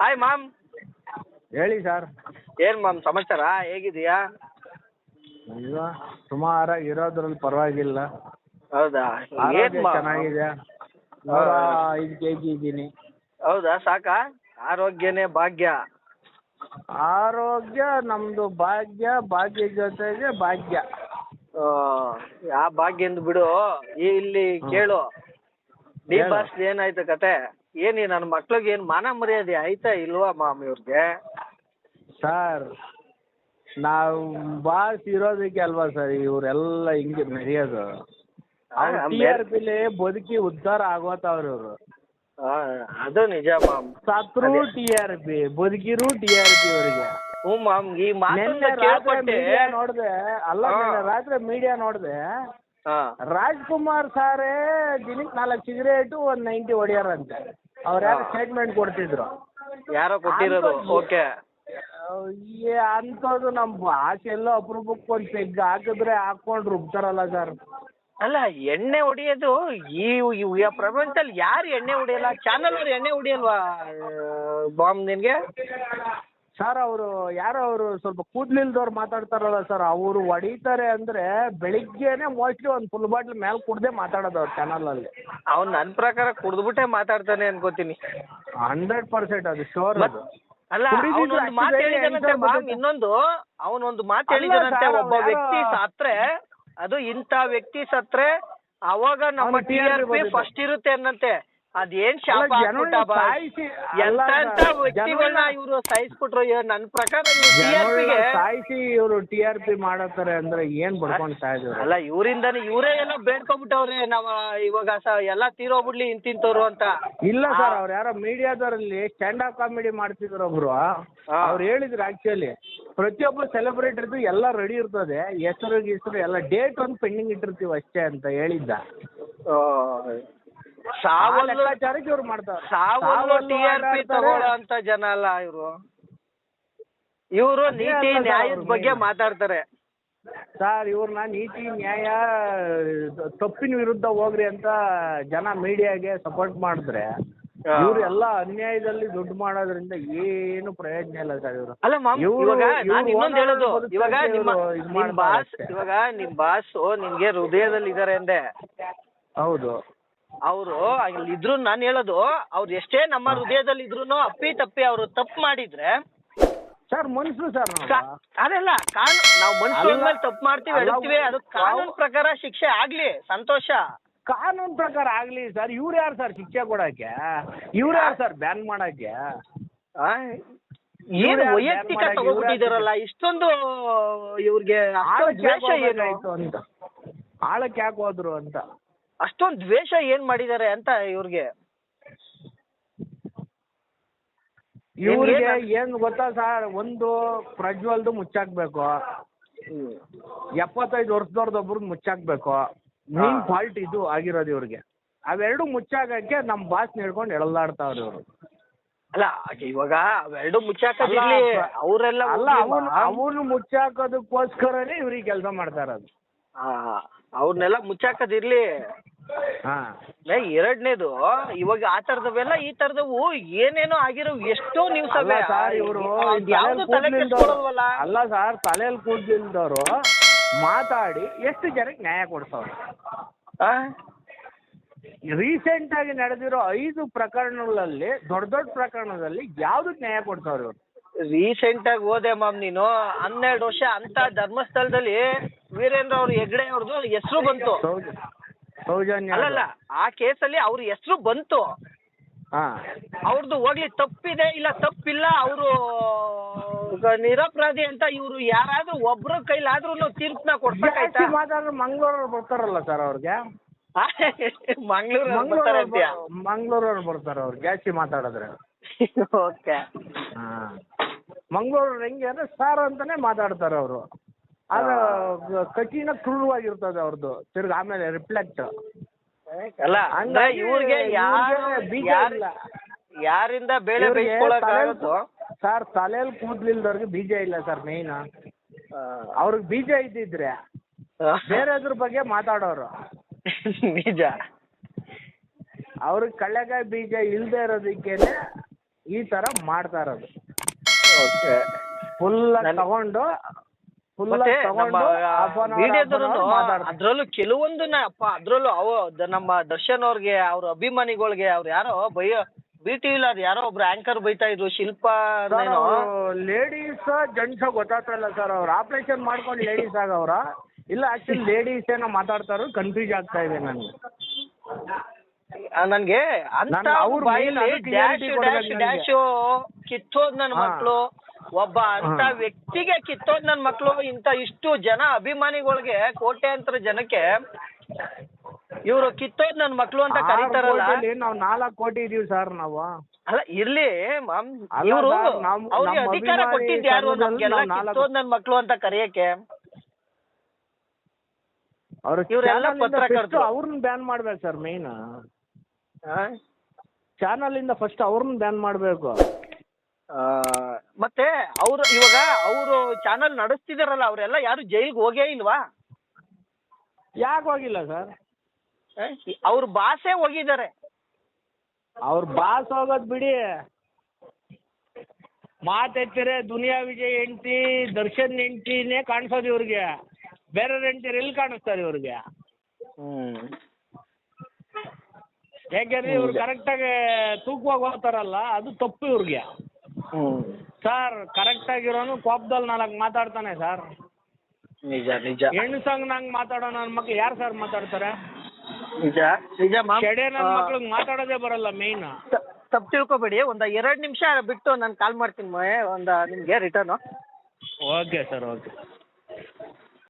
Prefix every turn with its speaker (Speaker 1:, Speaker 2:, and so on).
Speaker 1: Hi ma'am
Speaker 2: ಹೇಳಿ sir
Speaker 1: ಏನ್ ma'am ಸಮಾಚಾರ? ಹೇಗಿದೀಯಾ
Speaker 2: ಇಲ್ಲ ಸುಮಾರಾಗಿ ಇರೋದ್ರಲ್ಲಿ ಪರವಾಗಿಲ್ಲ.
Speaker 1: ಹೌದಾ? ಏನ್
Speaker 2: ಆರೋಗ್ಯ ಚೆನ್ನಾಗಿದೆ. ನೂರ ಐದು ಕೆ ಜಿ ಇದ್ದೀನಿ.
Speaker 1: ಹೌದಾ? ಸಾಕಾ? ಆರೋಗ್ಯನೇ ಭಾಗ್ಯ.
Speaker 2: ಆರೋಗ್ಯ ನಮ್ದು ಭಾಗ್ಯ ಭಾಗ್ಯ ಜೊತೆಗೆ ಭಾಗ್ಯ.
Speaker 1: ಆ, ಆ ಭಾಗ್ಯ ಎಂದು ಬಿಡು. ಈ ಇಲ್ಲಿ ಕೇಳು. ಡಿ
Speaker 2: ಹೇಳು.
Speaker 1: ಬಾಸ್ ಏನಾಯ್ತು ಕತೆ? ಏನಿ ನನ್ನ ಮಕ್ಳಿಗೆ ಏನ್ ಮಾನ ಮರ್ಯಾದೆ ಆಯ್ತಾ ಇಲ್ವಾ ಮಾಮ್ ಇವ್ರಿಗೆ?
Speaker 2: ಸರ್ ನಾವು ಬಾಸ್ ಇರೋದಕ್ಕೆ ಅಲ್ವಾ ಸರ್ ಇವರೆಲ್ಲ ಹಿಂಗೆ ನಡೆಯೋದು.
Speaker 1: ಆ,
Speaker 2: ಟಿ ಆರ್ ಪಿಲಿ ಬದುಕಿ ಉದ್ಧಾರ ಆಗೋತಾವ್ರ ಇವರು.
Speaker 1: ಆ, ಅದು ನಿಜ ಮಾಮ್.
Speaker 2: ಸತ್ರು. ಟಿ ಆರ್ ಪಿ ಬದುಕಿರು ಟಿ ಆರ್ ಪಿ ಅವರಿಗೆ.
Speaker 1: ಹ್ಞೂ ಮಾಮ್ ಈ ಮಾತನ್ನ
Speaker 2: ನೋಡಿದೆ
Speaker 1: ಕೇಳ್ಪಟ್ಟೆ
Speaker 2: ನೋಡ್ದೆ ಅಲ್ಲ
Speaker 1: ಹಾ.
Speaker 2: ನಿನ್ನೆ ರಾತ್ರಿ ಮೀಡಿಯಾ ನೋಡ್ದೆ ರಾಜ್ಕುಮಾರ್ ಸಾರೇ ದಿನಕ್ಕೆ ನಾಲ್ಕು ಸಿಗರೇಟು ಒಂದ್ ನೈಂಟಿ ಹೊಡಿಯಾರಂತೆ. ಅವ್ರ ಯಾರು. ಸ್ಟೇಟ್ಮೆಂಟ್ ಕೊಡ್ತಿದ್ರು?
Speaker 1: ಯಾರೋ ಕೊಟ್ಟಿರೋದು? ಓಕೆ.
Speaker 2: ಅಂತದ್ದು ನಮ್ ನಮ್ಮ ಭಾಷೆ ಎಲ್ಲೋ ಅಪರೂಪಕ್ಕೆ ಒಂದ್ ಪೆಗ್ ಹಾಕಿದ್ರೆ ಹಾಕೊಂಡ್ ರುಬ್ತಾರಲ್ಲ ಸರ್.
Speaker 1: ಅಲ್ಲ ಎಣ್ಣೆ ಹೊಡಿಯೋದು ಈ ಈ- ಈ ಪ್ರಪಂಚದಲ್ಲಿ ಯಾರು ಎಣ್ಣೆ ಹೊಡಿಯಲ್ಲ? ಚಾನಲ್ ಅವ್ರು ಎಣ್ಣೆ ಹೊಡಿಯಲ್ವಾ ಬಾಂಬ್ ನಿನ್ಗೆ?
Speaker 2: ಸರ್ ಅವರು ಯಾರೋ ಅವರು ಸ್ವಲ್ಪ ಕೂದ್ಲಿಲ್ದವ್ರು ಮಾತಾಡ್ತಾರಲ್ಲ ಸರ್ ಅವರು ಹೊಡಿತಾರೆ ಅಂದ್ರೆ ಬೆಳಿಗ್ಗೆನೆ ಮೋಸ್ಟ್ಲಿ ಒಂದು ಫುಲ್ ಬಾಟ್ಲ್ ಮೇಲೆ ಕುಡ್ದೆ ಮಾತಾಡೋದು ಅವ್ರ ಚಾನಲಲ್ಲಿ
Speaker 1: ಅವ್ನು ನನ್ನ ಪ್ರಕಾರ ಕುಡ್ದ್ಬಿಟ್ಟೆ ಮಾತಾಡ್ತಾನೆ ಅನ್ಕೋತೀನಿ.
Speaker 2: ಹಂಡ್ರೆಡ್ ಪರ್ಸೆಂಟ್ ಅದು ಶೋರ್ ಅದು.
Speaker 1: ಅಲ್ಲ
Speaker 2: ಅವನು
Speaker 1: ಅವನೊಂದು ಮಾತು ಹೇಳಿದನಂತೆ ಬಾಮ್. ಇನ್ನೊಂದು ಅವನೊಂದು ಮಾತು ಹೇಳಿದನಂತೆ ಒಬ್ಬ ವ್ಯಕ್ತಿ ಸತ್ರೆ ಅದು ಇಂಥ ವ್ಯಕ್ತಿ ಸತ್ರೆ ಅವಾಗ ನಮ್ಮ ಟಿ ಆರ್ ಪಿ ಫಸ್ಟ್ ಇರುತ್ತೆ ಅನ್ನಂತೆ. ಅದೇನ್ ಶಾಪ ವ್ಯಕ್ತಿಗಳನ್ನ ಇವರು ಸಾಯಿಸ್ಬಿಟ್ರು? ನನ್ನ ಪ್ರಕಾರ
Speaker 2: ಸಾಯಿಸಿ ಇವರು ಟಿ ಆರ್ ಪಿ ಮಾಡತ್ತಾರೆ ಅಂದ್ರೆ ಏನ್ ಬಡ್ಕೊಂಡ್ ಇದ್ರು
Speaker 1: ಅಲ್ಲ ಇವರಿಂದಾನೆ ಇವರೇ ಎಲ್ಲ ಬೇಡ್ಕೊಂಡ್ಬಿಟ್ಟವ್ರೆ. ನಾವ್ ಇವಾಗ ಎಲ್ಲಾ ತೀರೋಗ್ಬಿಡ್ಲಿ ಇಂತಿಂತವ್ರು ಅಂತ.
Speaker 2: ಇಲ್ಲ ಸರ್ ಅವ್ರ ಯಾರೋ ಮೀಡಿಯಾದವರಲ್ಲಿ ಸ್ಟ್ಯಾಂಡ್ ಅಪ್ ಕಾಮಿಡಿ ಮಾಡ್ತಿದ್ರು ಒಬ್ರು. ಅವ್ರು ಹೇಳಿದ್ರು ಆಕ್ಚುಲಿ ಪ್ರತಿಯೊಬ್ಬ ಸೆಲೆಬ್ರಿಟಿದು ಎಲ್ಲ ರೆಡಿ ಇರ್ತದೆ. ಹೆಸರು ಗಿಸರು ಎಲ್ಲ ಡೇಟ್ ಒಂದು ಪೆಂಡಿಂಗ್ ಇಟ್ಟಿರ್ತೀವಿ ಅಷ್ಟೇ ಅಂತ ಹೇಳಿದ್ದ. ಲೆಕ್ಕಾಚಾರಕ್ಕೆ ಇವ್ರು ಮಾಡ್ತಾರೆ
Speaker 1: ಸಾವಲ್ಲು ಟಿ ಆರ್ ಪಿ ತಗೊಳ್ಳೋ ಜನ ಅಲ್ಲ ಇವರು. ಇವರು ನೀತಿ ನ್ಯಾಯದ ಬಗ್ಗೆ ಮಾತಾಡ್ತಾರೆ.
Speaker 2: ಸರ್ ಇವ್ರನ್ನ ನೀತಿ ನ್ಯಾಯ ತಪ್ಪಿನ ವಿರುದ್ಧ ಹೋಗ್ರಿ ಅಂತ ಜನ ಮೀಡಿಯಾಗೆ ಸಪೋರ್ಟ್ ಮಾಡಿದ್ರೆ. ಇವ್ರು ಎಲ್ಲ ಅನ್ಯಾಯದಲ್ಲಿ ದುಡ್ಡು ಮಾಡೋದ್ರಿಂದ ಏನು ಪ್ರಯೋಜನ ಇಲ್ಲ ಸರ್ ಇವರು.
Speaker 1: ಅಲ್ಲ ಇವಾಗ ನಾನು ಇನ್ನೊಂದು ಹೇಳೋದು. ಇವಾಗ ನಿಮ್ಮ
Speaker 2: ಇವ್ರು ಇದ್
Speaker 1: ನಿಮ್ ಬಾಸ್. ಇವಾಗ ನಿಮ್ ಬಾಸು ನಿಮ್ಗೆ ಹೃದಯದಲ್ಲಿ ಇದಾರೆ ಅಂದೆ.
Speaker 2: ಹೌದು.
Speaker 1: ಅವರು ಇದ್ರು ನಾನು ಹೇಳೋದು ಅವ್ರು ಎಷ್ಟೇ ನಮ್ಮ ಹೃದಯದಲ್ಲಿ ಇದ್ರು ಅಪ್ಪಿ ತಪ್ಪಿ ಅವರು ತಪ್ಪು ಮಾಡಿದ್ರೆ
Speaker 2: ಸರ್ ಮನುಷ್ಯರು ಸರ್ ಅದೆಲ್ಲ
Speaker 1: ಕಾ- ಅದಲ್ಲ ಕಾನೂನು ನಾವು ಮನುಷ್ಯರ
Speaker 2: ಅಲ್ಲ.
Speaker 1: ಮೇಲೆ ತಪ್ಪು ಮಾಡ್ತೀವಿ
Speaker 2: ಅಲ್ಲ,
Speaker 1: ಎಡುತ್ತೀವಿ ಅದು ಕಾನೂನು ಪ್ರಕಾರ ಶಿಕ್ಷೆ ಆಗ್ಲಿ ಸಂತೋಷ.
Speaker 2: ಕಾನೂನು ಪ್ರಕಾರ ಆಗ್ಲಿ ಸರ್ ಇವ್ರು ಯಾರು ಸರ್ ಶಿಕ್ಷೆ ಕೊಡಕ್ಕೆ? ಇವ್ರು ಯಾರು ಸರ್ ಬ್ಯಾನ್ ಮಾಡಕ್ಕೆ?
Speaker 1: ಆ?
Speaker 2: ಇವ್ರು
Speaker 1: ಏನು
Speaker 2: ಯಾರು
Speaker 1: ವೈಯಕ್ತಿಕ
Speaker 2: ಮಾಡಕ್ಕೆ?
Speaker 1: ತಗೋಬಿಟ್ಟಿದಾರಲ್ಲ ಇಷ್ಟೊಂದು ಇವ್ರಿಗೆ ಅಷ್ಟೊಂದು
Speaker 2: ಆಳಕ್ಕೆ ಯಾಕೆ
Speaker 1: ದ್ವೇಷ ಏನು
Speaker 2: ಅಂತ. ಆಳಕ್ಕೆ ಯಾಕೆ ಹೋದ್ರು ಅಂತ.
Speaker 1: ಅಷ್ಟೊಂದು ದ್ವೇಷ ಏನ್ ಮಾಡಿದ್ದಾರೆ ಅಂತ ಇವ್ರಿಗೆ?
Speaker 2: ಇವ್ರಿಗೆ
Speaker 1: ಏನ್-
Speaker 2: ಗೊತ್ತಾ ಸರ್ ಒಂದು ಪ್ರಜ್ವಲ್ದು ಮುಚ್ಚಾಕ್ಬೇಕು. ಎಪ್ಪತ್ತೈದು ವರ್ಷದವ್ರದ್ದೊಬ್ರದ್ದು ಮುಚ್ಚಾಕ್ಬೇಕು. ಮೇನ್. ಫಾಲ್ಟ್ ಇದು ಆಗಿರೋದು ಇವ್ರಿಗೆ. ಅವೆರಡು ಮುಚ್ಚಾಕಕ್ಕೆ ನಮ್ ಬಾಸ್ ಹಿಡ್ಕೊಂಡು ಎಳದಾಡ್ತಾವ್ರೆ ಇವರು.
Speaker 1: ಅಲ್ಲ ಇವಾಗ ಅವೆರಡು ಮುಚ್ಚಾಕದಿರ್ಲಿ
Speaker 2: ಅಲ್ಲ,
Speaker 1: ಅವರೆಲ್ಲ
Speaker 2: ಅಲ್ಲ ಅವನು ಅವನು ಮುಚ್ಚಾಕೋದಕ್ಕೋಸ್ಕರನೇ ಇವ್ರಿಗೆ ಕೆಲಸ ಮಾಡ್ತಾ ಇರೋದು.
Speaker 1: ಅವ್ರನ್ನೆಲ್ಲ ಮುಚ್ಚಾಕದಿರ್ಲಿ
Speaker 2: ಹಾ.
Speaker 1: ಎರಡನೇದು ಇವಾಗ ಆ ತರದವೆಲ್ಲ ಈ ತರದವು ಏನೇನೋ ಆಗಿರೋ ಎಷ್ಟೋ ನ್ಯೂಸ್
Speaker 2: ಅಲ್ಲ ಸರ್ ಇವರು
Speaker 1: ಯಾವ್ದು ತಲೆ ಕೆಡ್ಸ್ಕೊಳಲ್ವಲ್ಲ?
Speaker 2: ಅಲ್ಲ ಸರ್ ತಲೆಯಲ್ಲಿ ಕೂದಲಿಲ್ದವರು ಮಾತಾಡಿ ಎಷ್ಟು ಜನಕ್ಕೆ ನ್ಯಾಯ ಕೊಡ್ಸವ್ರು
Speaker 1: ಆ?
Speaker 2: ರೀಸೆಂಟ್ ಆಗಿ ನಡೆದಿರೋ ಐದು ಪ್ರಕರಣಗಳಲ್ಲಿ ದೊಡ್ಡ ದೊಡ್ಡ ಪ್ರಕರಣದಲ್ಲಿ ಯಾವ್ದಕ್ಕೆ ನ್ಯಾಯ ಕೊಡ್ತಾವ್ರೆ ಇವರು?
Speaker 1: ರೀಸೆಂಟ್ ಆಗಿ ಹೋದೆ ಮಾಮ್ ನೀನು. ಹನ್ನೆರಡು ವರ್ಷ ಅಂತ ಧರ್ಮಸ್ಥಳದಲ್ಲಿ ವೀರೇಂದ್ರ ಅವ್ರ ಹೆಗ್ಡೆ ಅವ್ರದ್ದು ಹೆಸರು ಬಂತು.
Speaker 2: ಸೌಜನ್ಯ
Speaker 1: ಅಲ್ಲಲ್ಲ ಆ ಕೇಸಲ್ಲಿ ಅವ್ರ ಹೆಸರು ಬಂತು.
Speaker 2: ಹಾ.
Speaker 1: ಅವ್ರದ್ದು ಹೋಗ್ಲಿ ತಪ್ಪಿದೆ ಇಲ್ಲ ತಪ್ಪಿಲ್ಲ ಅವರು ನಿರಪರಾಧಿ ಅಂತ ಇವರು ಯಾರಾದ್ರೂ ಒಬ್ರ ಕೈಲಾದ್ರೂ ತೀರ್ಪನ್ನ ಕೊಡ್ಬೇಕಾಯ್ತಾ
Speaker 2: ಮಾತಾಡಿದ್ರೆ ಮಂಗಳೂರವ್ರು ಬರ್ತಾರಲ್ಲ ಸರ್ ಅವ್ರಿಗೆ?
Speaker 1: ಮಂಗ್ಳೂರ್
Speaker 2: ಮಂಗಳೂರವ್ರು ಬರ್ತಾರೆ ಅವ್ರು ಜಾಸ್ತಿ ಮಾತಾಡಿದ್ರೆ.
Speaker 1: ಓಕೆ.
Speaker 2: ಮಂಗಳೂರು ಹೆಂಗೆ ಅಂದ್ರೆ ಸಾರ್ ಅಂತಾನೆ ಮಾತಾಡ್ತಾರೆ ಅವರು. ಆದ್ರೆ ಕಠಿಣ ಕ್ರೂರವಾಗಿರ್ತದೆ ಅವ್ರದ್ದು ತಿರ್ಗ ಆಮೇಲೆ ರಿಫ್ಲೆಕ್ಟ್
Speaker 1: ಅಲ್ಲ ಅಂದ್ರೆ
Speaker 2: ಹಂಗಾಗಿ
Speaker 1: ಇವ್ರಿಗೆ ಯಾರು
Speaker 2: ಬೀಜ ಇಲ್ಲ.
Speaker 1: ಯಾರಿಂದ ಬೇಳೆ
Speaker 2: ಸರ್ ತಲೆಯಲ್ಲಿ ಕೂದ್ಲಿಲ್ದವ್ರಿಗೆ ಬೀಜ ಇಲ್ಲ ಸರ್ ಮೇಯ್ನ್ ಅವ್ರಿಗೆ ಬೀಜ ಇದ್ದಿದ್ರೆ ಬೇರೆದ್ರ ಬಗ್ಗೆ ಮಾತಾಡೋರು.
Speaker 1: ನಿಜ
Speaker 2: ಅವ್ರಿಗೆ ಕಳ್ಳೆಕಾಯಿ ಬೀಜ ಇಲ್ದೇ ಇರೋದಕ್ಕೇನೆ ಈ ತರ ಮಾಡ್ತಾ ಇರೋದು.
Speaker 1: ಓಕೆ.
Speaker 2: ಫುಲ್ ತಗೊಂಡು
Speaker 1: ಮತ್ತೆ ನಮ್ಮ ಅದ್ರಲ್ಲೂ ಕೆಲವೊಂದನ್ನ ಅಪ್ಪ ಅದ್ರಲ್ಲೂ ಅವ ನಮ್ಮ ದರ್ಶನ್ ಅವ್ರಿಗೆ ಅವ್ರ ಅಭಿಮಾನಿಗಳಿಗೆ ಅವ್ರ ಯಾರೋ ಬೈಯ ಬಿ ಟಿವಿಲಿ ಅದು ಯಾರೋ ಒಬ್ರು ಆಂಕರ್ ಬೈತಾ ಇದ್ರು ಶಿಲ್ಪ
Speaker 2: ಲೇಡೀಸ್ ಜೆಂಟ್ಸ್ ಗೊತ್ತಾಗ್ತಾ ಇಲ್ಲ ಸರ್ ಅವ್ರ ಆಪರೇಷನ್ ಮಾಡ್ಕೊಂಡು ಲೇಡೀಸ್ ಆಗವ್ರ. ಇಲ್ಲ ಆಕ್ಚುಲಿ ಲೇಡೀಸ್ ಏನೋ ಮಾತಾಡ್ತಾರೋ ಕನ್ಫ್ಯೂಸ್ ಆಗ್ತಾ ಇದೆ ನನಗೆ.
Speaker 1: ನನ್ಗೆ ಅಂತ
Speaker 2: ಅವ್ರ
Speaker 1: ಬಾಯಲ್ಲಿ ಡ್ಯಾಶ್ ಡ್ಯಾಶ್ ಡ್ಯಾಶ್ ಕಿತ್ತೋದ್ ನನ್ನ
Speaker 2: ಹಾ.
Speaker 1: ಒಬ್ಬ ಅಂತ ವ್ಯಕ್ತಿಗೆ ಕಿತ್ತೋದ್ ನನ್ನ ಮಕ್ಳು ಇಂತ ಇಷ್ಟು ಜನ ಅಭಿಮಾನಿಗಳಿಗೆ ಕೋಟ್ಯಾಂತರ ಜನಕ್ಕೆ ಇವ್ರು ಕಿತ್ತೋದ್ ನನ್ನ ಮಕ್ಳು ಅಂತ ಕರೀತಾರಲ್ಲ.
Speaker 2: ನಾವು ನಾಲ್ಕು ಕೋಟಿ ಇದೀವಿ ಸರ್ ನಾವು.
Speaker 1: ಅಲ್ಲ ಇರ್ಲಿ ಇವರು ಅವ್ರಿಗೆ ಅಧಿಕಾರ ಕೊಟ್ಟಿದ್ ಯಾರು ನಮ್ಗೆಲ್ಲ ಕಿತ್ತೋದ್ ನನ್ ಮಕ್ಳು ಅಂತ ಕರೆಯಕ್ಕೆ?
Speaker 2: ಅವ್ರ
Speaker 1: ಇವ್ರೆಲ್ಲ ಪತ್ರಕರ್ತರು.
Speaker 2: ಅವ್ರನ್ನ ಬ್ಯಾನ್ ಮಾಡ್ಬೇಕು ಸರ್ ಮೇನ್? ಚಾನಲ್ ಇಂದ ಫಸ್ಟ್ ಅವ್ರನ್ನ ಬ್ಯಾನ್ ಮಾಡ್ಬೇಕು.
Speaker 1: ಆ, ಮತ್ತೆ ಅವ್ರು ಇವಾಗ ಅವರು ಚಾನಲ್ ನಡೆಸ್ತಿದಾರಲ್ಲ ಅವರೆಲ್ಲ ಯಾರು ಜೈಲ್ಗೆ ಹೋಗೇ ಇಲ್ವಾ?
Speaker 2: ಯಾಕೆ ಹೋಗಿಲ್ಲ ಸರ್
Speaker 1: ಅವ್ರ ಬಾಸೇ ಹೋಗಿದ್ದಾರೆ
Speaker 2: ಅವ್ರ ಬಾಸ್ ಹೋಗೋದ್ ಬಿಡಿ. ಮಾತೆತ್ತಿರೆ ದುನಿಯಾ ವಿಜಯ್ ಹೆಂಡತಿ ದರ್ಶನ್ ಹೆಂಡತಿನೇ ಕಾಣಿಸೋದು ಇವ್ರಿಗೆ. ಬೇರೆ ಹೆಂಡತಿರು ಎಲ್ಲಿ ಕಾಣಿಸ್ತಾರೆ ಇವ್ರಿಗೆ?
Speaker 1: ಹ್ಮ್.
Speaker 2: ಯಾಕೆಂದ್ರೆ ಇವ್ರು ಕರೆಕ್ಟಾಗಿ ತೂಕವಾಗಿ ಹೋಗ್ತಾರಲ್ಲ ಅದು ತಪ್ಪು ಇವ್ರಿಗೆ.
Speaker 1: ಹ್ಮ್
Speaker 2: ಕರೆಕ್ಟ್ ಆಗಿರೋನು ಕೋಪದಲ್ಲಿ ನಾಲ್ಕು ಮಾತಾಡ್ತಾನೆ ಸರ್
Speaker 1: ನಿಜ ನಿಜ.
Speaker 2: ಹೆಣ್ಸಂಗ್ ನಂಗ್ ಮಾತಾಡೋ ನನ್ನ ಮಕ್ಳು ಯಾರು ಸರ್ ಮಾತಾಡ್ತಾರೆ?
Speaker 1: ನಿಜ ನಿಜ ಮಾಮ್
Speaker 2: ಕೆಡೆ ನನ್ನ ಮಕ್ಳಿಗೆ ಮಾತಾಡೋದೇ ಬರಲ್ಲ ಮೇನ್
Speaker 1: ತಪ್ಪು ತಿಳ್ಕೊಬೇಡಿ ಒಂದು ಎರಡು ನಿಮಿಷ ಬಿಟ್ಟು ನಾನು ಕಾಲ್ ಮಾಡ್ತೀನಿ ಮೈ ಒಂದು ನಿಮಗೆ ರಿಟರ್ನು
Speaker 2: ಓಕೆ ಸರ್ ಓಕೆ